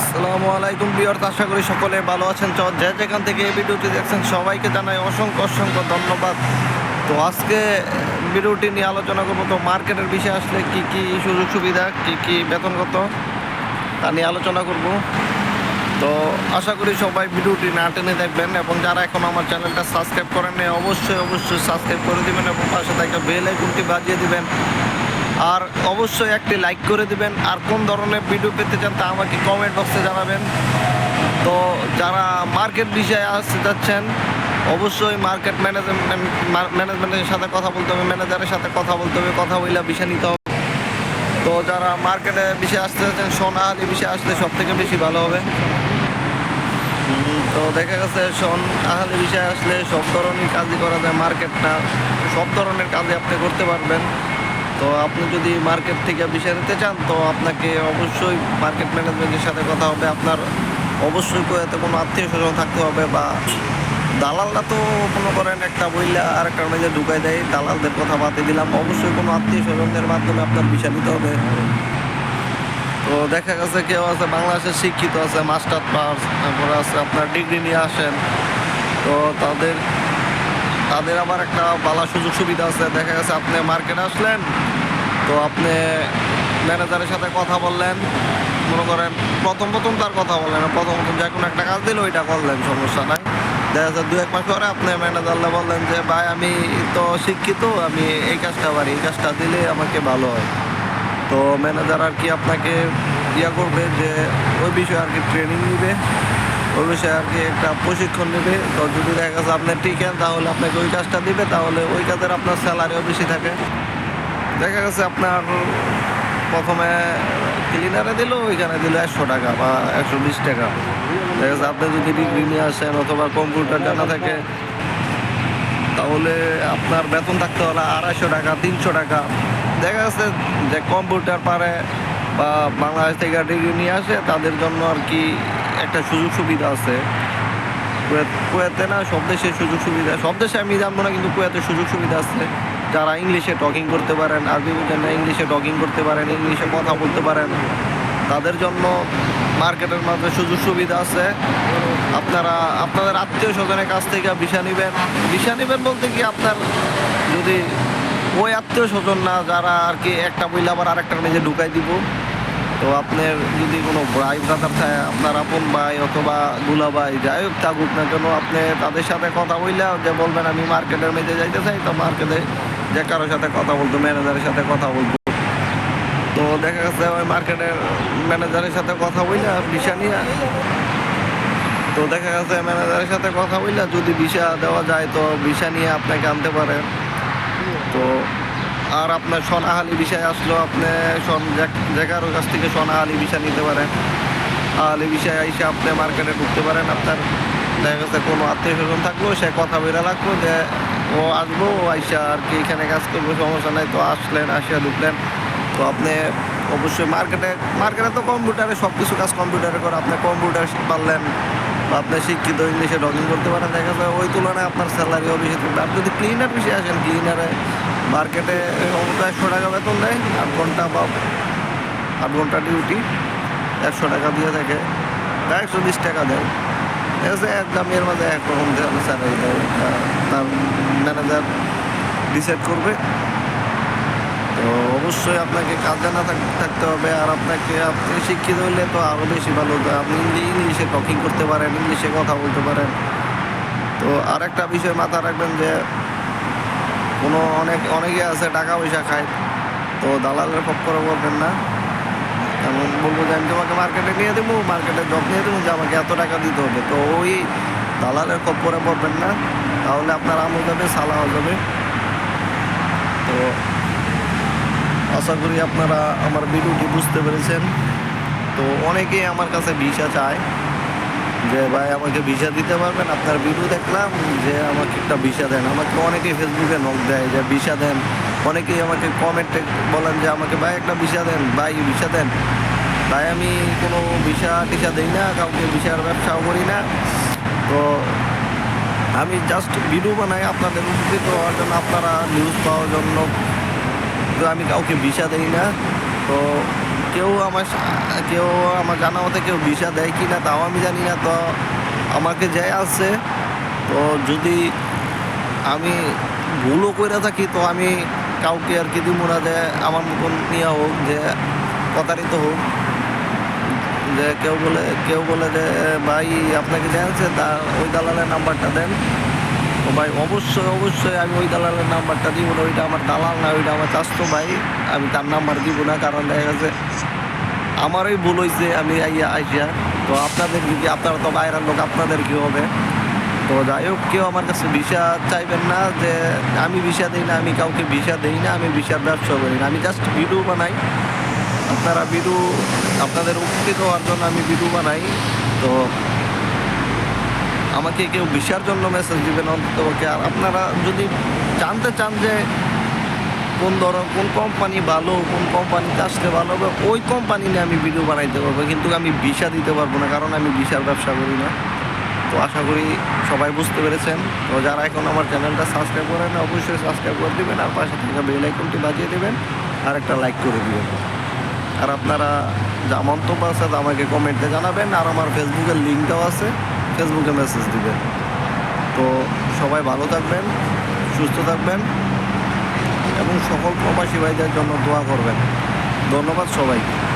আসসালামু আলাইকুম বিয়ার্স আশা করি সকলে ভালো আছেন। চ যে যেখান থেকে এই ভিডিওটি দেখছেন, সবাইকে জানাই অসংখ্য অসংখ্য ধন্যবাদ। তো আজকে ভিডিওটি নিয়ে আলোচনা করব, তো মার্কেটের বিষয়ে আসলে কি কি সুযোগ সুবিধা, কি কি বেতনগত, তা নিয়ে আলোচনা করব। তো আশা করি সবাই ভিডিওটি না টেনে দেখবেন এবং যারা এখন আমার চ্যানেলটা সাবস্ক্রাইব করেন অবশ্যই অবশ্যই সাবস্ক্রাইব করে দিবেন এবং পাশে থাকা বেল আইকনটি বাজিয়ে দিবেন। আর অবশ্যই একটি লাইক করে দিবেন। আর কোন ধরনের ভিডিও পেতে চান তা আমাকে কমেন্ট বক্সে জানাবেন। তো যারা মার্কেট বিষয়ে আসতে যাচ্ছেন, অবশ্যই মার্কেট ম্যানেজমেন্ট ম্যানেজমেন্টের সাথে কথা বলতে হবে ম্যানেজারের সাথে কথা বলতে হবে, কথা বইলা বিষয় নিতে হবে। তো যারা মার্কেটে বিষয়ে আসতে যাচ্ছেন সোনাহালি বিষয়ে আসলে সব থেকে বেশি ভালো হবে। তো দেখা গেছে শোন আহালি বিষয়ে আসলে সব ধরনের কাজই করা যায় মার্কেটটা সব ধরনের কাজই আপনি করতে পারবেন। তো আপনি যদি মার্কেট থেকে বিষয় নিতে চান, তো আপনাকে অবশ্যই মার্কেট ম্যানেজমেন্টের সাথে কথা হবে। আপনার অবশ্যই এতে কোনো আত্মীয় স্বজন থাকতে হবে বা দালালরা তো মনে করেন একটা বইলা আর একটা মেজে ঢুকাই দেয়, দালালদের কথা বাদে দিলাম। অবশ্যই কোনো আত্মীয় স্বজনদের মাধ্যমে আপনার বিষয় নিতে হবে। তো দেখা গেছে কেউ আছে, বাংলাদেশের শিক্ষিত আছে মাস্টার পাস তারপরে আছে আপনার ডিগ্রি নিয়ে আসেন। তো তাদের তাদের আবার একটা ভালো সুযোগ সুবিধা আছে। দেখা গেছে আপনি মার্কেটে আসলেন, তো আপনি ম্যানেজারের সাথে কথা বললেন। মনে করেন প্রথম প্রথম তার কথা বললেন, প্রথম প্রথম যে কোনো একটা কাজ দিল, ওইটা করলেন, সমস্যা নাই। দেখা যাচ্ছে দু এক মাস পরে আপনি ম্যানেজারলে বললেন যে, ভাই, আমি তো শিক্ষিত, আমি এই কাজটা পারি, এই কাজটা দিলে আমাকে ভালো হয়। তো ম্যানেজার আর কি আপনাকে ইয়া করবে যে, ওই বিষয়ে আর কি ট্রেনিং নিবে। বিষয়ে আর কি একটা প্রশিক্ষণ নেবে। তো যদি দেখা গেছে আপনি টিকেন তাহলে আপনাকে ওই কাজটা দিবে, তাহলে ওই কাজের আপনার স্যালারিও বেশি থাকে। দেখা গেছে আপনার প্রথমে ক্লিনারে দিল, ওইখানে দিল একশো টাকা বা একশো বিশ টাকা। দেখা যাচ্ছে আপনি যদি ডিগ্রি নিয়ে আসেন অথবা কম্পিউটার জানা থাকে, তাহলে আপনার বেতন থাকতে হলে আড়াইশো টাকা, তিনশো টাকা। দেখা যাচ্ছে যে কম্পিউটার পারে বা বাংলাদেশ থেকে ডিগ্রি নিয়ে আসে, তাদের জন্য আর কি একটা সুযোগ সুবিধা আছে। কুয়েত না সব দেশে সুযোগ সুবিধা, সব দেশে আমি জানব না, কিন্তু কুয়েতে সুযোগ সুবিধা আছে। যারা ইংলিশে টকিং করতে পারেন, আরবি বুঝেন না, ইংলিশে টকিং করতে পারেন, ইংলিশে কথা বলতে পারেন, তাদের জন্য মার্কেটের মাঝে সুযোগ সুবিধা আছে। আপনারা, আপনাদের আত্মীয় স্বজনের কাছ থেকে ভিসা নেবেন। ভিসা নেবেন বলতে কি, আপনার যদি ওই আত্মীয় স্বজন না, যারা আর কি একটা বইলে আবার আরেকটা নিজে ঢুকাই দিব। তো আপনার যদি কোনো ভাই ব্রাদার থাকে, আপনার আপন ভাই অথবা দুলা ভাই, যাই হোক থাকুক না কেন, আপনি তাদের সাথে কথা বললে যে বলবেন, আমি মার্কেটের মেঝে যাইতে চাই তো মার্কেটে যে কারোর সাথে কথা বলতো, ম্যানেজারের সাথে কথা বলতো। তো দেখা গেছে ওই মার্কেটের ম্যানেজারের সাথে কথা বললে ভিসা নিয়ে। তো দেখা গেছে ম্যানেজারের সাথে কথা বললে যদি ভিসা দেওয়া যায়, তো ভিসা নিয়ে আপনাকে আনতে পারে। তো আর আপনার সোনাহালি বিষয় আসলো, আপনি সন কাছ থেকে সোনাহালি বিষয় নিতে পারেন। আহালি বিষয় এসে আপনি মার্কেটে ঢুকতে পারেন, আপনার দেখা গেছে কোনো আত্মীয় স্বজন থাকল, সে কথা বেরা লাগল যে ও আসব আইসা আর কি এখানে কাজ করব, সমস্যা নাই, তো আসলেন, আসিয়া ঢুকলেন। তো আপনি অবশ্যই মার্কেটে মার্কেটে তো কম্পিউটারে সব কিছু কাজ কম্পিউটারে করে, আপনি কম্পিউটার পারলেন বা আপনি শিক্ষিত ইংলিশে ডগিং করতে পারেন, দেখা যায় ওই তুলনায় আপনার বেশি থাকবে। আর যদি ক্লিনার বিষয়ে আসেন ক্লিনারে মার্কেটে একশো টাকা বেতন দেয়, আট ঘণ্টা বা আট ঘণ্টা ডিউটি একশো টাকা দিয়ে থাকে। বা একশো বিশ টাকা দেয়। এসে এক দামের মাঝে এক রকম দেয়। তা- তার ম্যানেজার ডিসাইড করবে। তো অবশ্যই আপনাকে কাজ জানা থাক- থাকতে হবে। আর আপনাকে, আপনি শিক্ষিত হলে তো আরও বেশি ভালো। হতো আপনি ইংলি- ইংলিশে টকিং করতে পারেন, ইংলিশে কথা বলতে পারেন। তো আর একটা বিষয় মাথায় রাখবেন যে কোনো অনেক অনেকে আছে টাকা পয়সা খায়। তো দালালের পক্ষরে বলবেন না। এমন বলব যে আমি তোমাকে মার্কেটে নিয়ে দেবো মার্কেটে জব নিয়ে দেবো, যে আমাকে এত টাকা দিতে হবে। তো ওই দালালের খপ্পরে পড়বেন না। তাহলে আপনার আমল যাবে সালাও যাবে। তো আশা করি আপনারা আমার ভিডিওটি বুঝতে পেরেছেন। তো অনেকেই আমার কাছে ভিসা চায়। যে ভাই আমাকে ভিসা দিতে পারবেন, আপনার ভিডিও দেখলাম যে আমাকে একটা ভিসা দেন। আমাকে অনেকেই ফেসবুকে নক দেয় যে ভিসা দেন। অনেকেই আমাকে কমেন্টে বলেন যে আমাকে, ভাই, একটা ভিসা দেন, ভাই, ভিসা দেন। ভাই, আমি কোনো ভিসা টিসা দিই না, কাউকে ভিসার ব্যবসাও করি না। তো আমি জাস্ট ভিডিও বানাই আপনাদের উপকৃত হওয়ার জন্য, আপনারা নিউজ পাওয়ার জন্য। তো আমি কাউকে ভিসা দেই না। তো কেউ আমার কেউ আমার জানা মতে কেউ ভিসা দেয় কি না তাও আমি জানি না, তো আমাকে যে আছে তো যদি আমি ভুলও করে থাকি, তো আমি কাউকে আর কি দিব না যে আমার মতন নিয়ে হোক, যে প্রতারিত হোক। যে কেউ বলে কেউ বলে যে, ভাই, আপনাকে জানছে তার ওই দালালের নাম্বারটা দেন। তো ভাই, অবশ্যই অবশ্যই আমি ওই দালালের নাম্বারটা দিব না, ওইটা আমার দালাল না, ওইটা আমার চাস্তো ভাই। আমি তার নাম্বার দিব না, কারণ দেখা গেছে আমারই ভুল হয়েছে আমি আইয়া আইসা তো আপনাদের কি, আপনারা তো বাইরের লোক, আপনাদের কি হবে? তো যাই হোক, কেউ আমার কাছে ভিসা চাইবেন না যে আমি ভিসা দিই না, আমি কাউকে ভিসা দিই না, আমি ভিসার ব্যবসা করি না। আমি জাস্ট ভিডিও বানাই। আপনারা ভিডিও আপনাদের উপকৃত হওয়ার জন্য আমি ভিডিও বানাই। তো আমাকে কেউ ভিসার জন্য মেসেজ দিবেন অন্ততপক্ষে আর আপনারা যদি জানতে চান যে কোন ধর, কোন কোম্পানি ভালো, কোন কোম্পানিতে আসলে ভালো হবে, ওই কোম্পানি নিয়ে আমি ভিডিও বানাইতে পারব। কিন্তু আমি ভিসা দিতে পারব না, কারণ আমি ভিসার ব্যবসা করি না। তো আশা করি সবাই বুঝতে পেরেছেন। তো যারা এখন আমার চ্যানেলটা সাবস্ক্রাইব করেন অবশ্যই সাবস্ক্রাইব করে দেবেন আর পাশে থাকা বেল আইকনটি বাজিয়ে দেবেন আর একটা লাইক করে দিবেন। আর আপনারা যা মন্তব্য আছে আমাকে কমেন্টে জানাবেন। আর আমার ফেসবুকের লিঙ্কটাও আছে। ফেসবুকে মেসেজ দিবেন তো সবাই ভালো থাকবেন, সুস্থ থাকবেন এবং সকল প্রবাসী ভাইদের জন্য দোয়া করবেন। ধন্যবাদ সবাইকে।